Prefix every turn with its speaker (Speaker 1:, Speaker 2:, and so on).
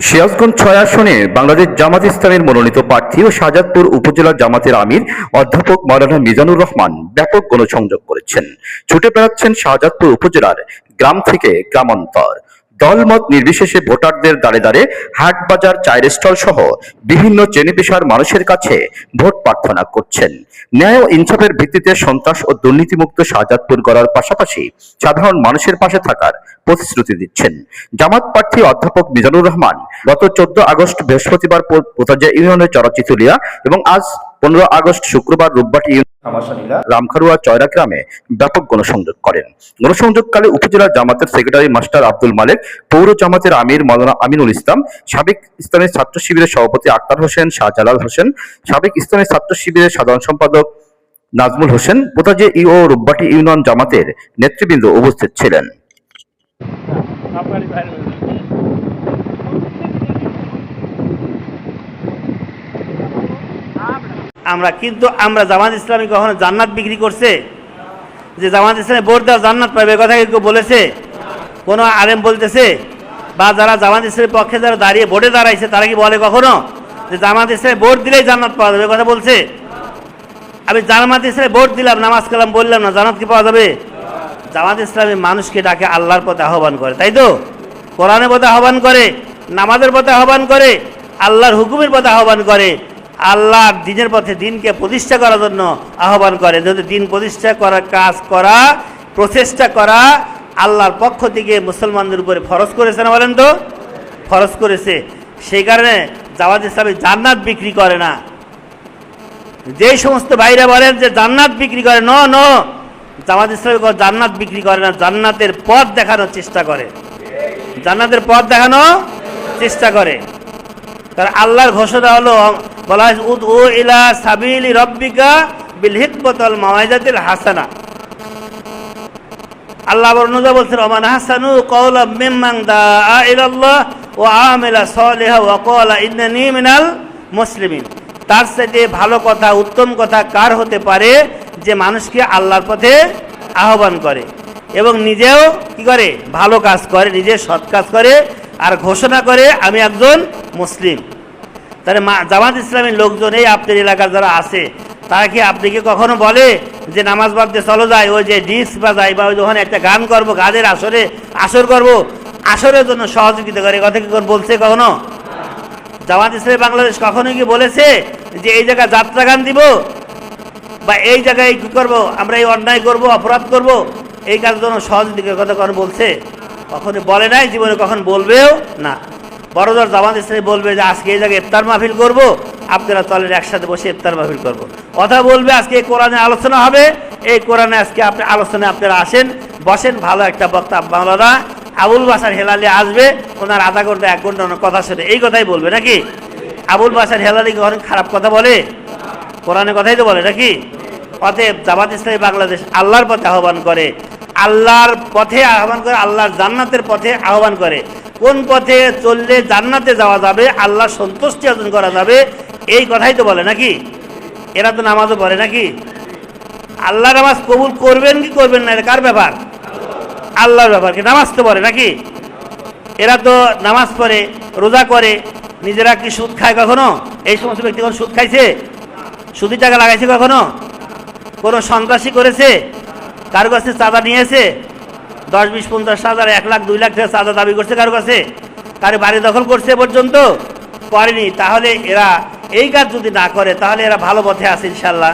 Speaker 1: সিরাজগঞ্জ ছয় আসনে বাংলাদেশ জামাত ইসলামের মনোনীত প্রার্থী ও শাহজাদপুর উপজেলা জামাতের আমির অধ্যাপক মাওলানা মিজানুর রহমান ব্যাপক গণসংযোগ করেছেন। ছুটে বেড়াচ্ছেন শাহজাদপুর উপজেলার গ্রাম থেকে গ্রামান্তর। দলমত নির্বিশেষে ভোটারদের দাঁড়ে দাঁড়ে হাট বাজার, চায়ের স্টল সহ বিভিন্ন শ্রেণি পেশার মানুষের কাছে ভোট প্রার্থনা করছেন। ন্যায় ও ইনসাফের ভিত্তিতে সন্ত্রাস ও দুর্নীতিমুক্ত শাহজাদপুর গড়ার পাশাপাশি সাধারণ মানুষের পাশে থাকার প্রতিশ্রুতি দিচ্ছেন। জামাত প্রার্থী অধ্যাপক মিজানুর রহমান গত চোদ্দ আগস্ট বৃহস্পতিবার পো- পোতাজা ইউনিয়নের চরাচিতুলিয়া এবং আজ পনেরো আগস্ট শুক্রবার রূপবাটি রামখারুয়া চয়রা গ্রামে ব্যাপক গণসংযোগ করেন। গণসংযোগকালে উপজেলা জামাতের সেক্রেটারি মাস্টার আব্দুল মালেক, পৌর জামাতের আমির মৌলানা আমিনুল ইসলাম, সাবেক ইসলামী ছাত্র শিবিরের সভাপতি আক্তার হোসেন, শাহজালাল হোসেন, সাবেক ইসলামী ছাত্র শিবিরের সাধারণ সম্পাদক নাজমুল হোসেন পোতাজে ই ও রূপবাটি ইউনিয়ন জামাতের নেতৃবৃন্দ উপস্থিত ছিলেন।
Speaker 2: আমরা, কিন্তু আমরা জামাত ইসলামী কখনো জান্নাত বিক্রি করছে? যে জামাত ইসলামে ভোট দেওয়া জান্নাত পাবে কথা কেউ বলেছে? কোনো আলেম বলতেছে? বা যারা জামাত ইসলামের পক্ষে যারা দাঁড়িয়ে ভোটে দাঁড়াইছে, তারা কি বলে কখনো? যে জামাত ইসলামে ভোট দিলেই জান্নাত পাওয়া যাবে কথা বলছে? আমি জামাত ইসলামে ভোট দিলাম, নামাজ কালাম বললাম না, জান্নাত কি পাওয়া যাবে? জামাত ইসলামী মানুষকে ডাকে আল্লাহর পথে আহ্বান করে, তাই তো? কোরআনের পথে আহ্বান করে, নামাজের পথে আহ্বান করে, আল্লাহর হুকুমের পথে আহ্বান করে আল্লাহর দিনের পথে দিনকে প্রতিষ্ঠা করার জন্য আহ্বান করে। যদি দিন প্রতিষ্ঠা করার কাজ করা, প্রচেষ্টা করা আল্লাহর পক্ষ থেকে মুসলমানদের উপরে ফরজ করেছে না বলেন তো? ফরজ করেছে। সেই কারণে জামাত ইসলামী জান্নাত বিক্রি করে না। যেই সমস্ত ভাইরা বলেন যে জান্নাত বিক্রি করে, ন ন, জামাত ইসলামী জান্নাত বিক্রি করে না, জান্নাতের পথ দেখানোর চেষ্টা করে। জান্নাতের পথ দেখানো চেষ্টা করে। কারণ আল্লাহর ঘোষণা হলো বলা উদ ও ইলা সাবিলি রব্বিকা বিল হিকমতল মাওয়াইজাতিল হাসানা। আল্লাহ বর্ণজা বলছেন, ওমান হাসানু কওলা মিম্মান দাআ ইলাল্লাহ ওয়া আমিলা সালিহা ওয়া ক্বালা ইন্নানি মিনাল মুসলিমিন। তার সাথে ভালো কথা, উত্তম কথা কার হতে পারে? যে মানুষকে আল্লাহর পথে আহ্বান করে এবং নিজেও কি করে? ভালো কাজ করে, নিজে সৎ কাজ করে আর ঘোষণা করে, আমি একজন মুসলিম। তাহলে মা- জামাত ইসলামের লোকজন, এই আপনার এলাকার যারা আছে, তারা কি আপনি কি কখনো বলে যে নামাজ পড়তে চলো যায়, ওই যে ডিস্ক বাজাই বা ওই যখন একটা গান করব, গানের আসরে আসর করব, আসরের জন্য সহযোগিতা করে কথা কি বলছে কখনো? জামাত ইসলামী বাংলাদেশ কখনো কি বলেছে যে এই জায়গায় যাত্রা গান দিব? বা এই জায়গায় কি করব? আমরা এই অন্যায় করব, অপরাধ করব, এই কাজের জন্য সহযোগিতা কথা কখন বলছে? কখনো বলে নাই, জীবনে কখন বলবেও না। বড়দর জামাত ইসলামী বলবে যে আজকে এই জায়গায় ইফতার মাহফিল করব, আপনারা চলেন একসাথে বসে ইফতার মাহফিল করব। কথা বলবে আজকে এই কোরআনে আলোচনা হবে, এই কোরআনে আজকে আপনি আলোচনায় আপনারা আসেন, বসেন, ভালো একটা বক্তা বাংলারা আবুল বাসার হেলালি আসবে, ওনার আধা ঘণ্টা, এক ঘণ্টা ওনার কথা শুনে, এই কথাই বলবে নাকি? আবুল বাসার হেলালি কখন খারাপ কথা বলে? কোরআনের কথাই তো বলে নাকি? অতএব জামাত ইসলামী বাংলাদেশ আল্লাহর পথে আহ্বান করে আল্লাহর পথে আহ্বান করে, আল্লাহর জান্নাতের পথে আহ্বান করে। কোন পথে চললে জান্নাতে যাওয়া যাবে, আল্লাহ সন্তুষ্টি অর্জন করা যাবে, এই কথাই তো বলে নাকি? এরা তো নামাজও পড়ে নাকি? আল্লাহ নামাজ কবুল করবেন কি করবেন না, এটা কার ব্যাপার? আল্লাহর ব্যাপার, কি নামাজ তো পড়ে নাকি? এরা তো নামাজ পড়ে, রোজা করে, নিজেরা কি সুদ খায় কখনো? এই সমস্ত ব্যক্তি কখনো সুদ খাইছে? সুদি টাকা লাগাইছে কখনো? কোনো সন্ত্রাসী করেছে? কারও কাছে চাঁদা নিয়েছে? দশ, বিশ, পঞ্চাশ, হাজার, এক লাখ, দুই লাখ চাঁদা দাবি করছে কারও কাছে? কারও বাড়ি দখল করছে পর্যন্ত? করেনি তাহলে এরা এই কাজ যদি না করে, তাহলে এরা ভালো পথে আছে ইনশাল্লাহ।